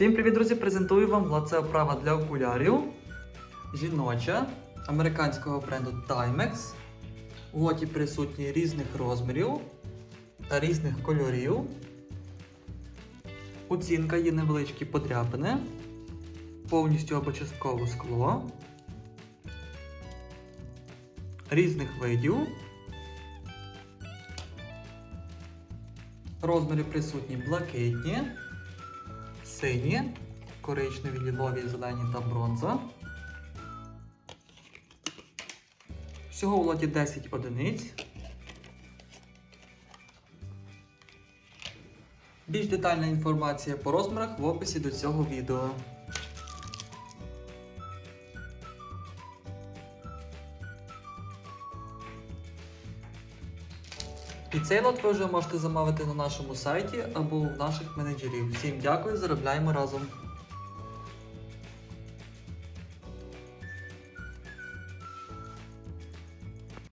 Всім привіт, друзі! Презентую вам це оправа для окулярів. Жіноча американського бренду Timex. У лоті присутні різних розмірів та різних кольорів. Оцінка є невеличкі подряпини, повністю або частково скло. Різних видів. Розміри присутні блакитні, сині, коричневі, лілові, зелені та бронза. Всього в лоті 10 одиниць. Більш детальна інформація по розмірах в описі до цього відео. І цей лот ви вже можете замовити на нашому сайті або в наших менеджерів. Всім дякую, заробляємо разом!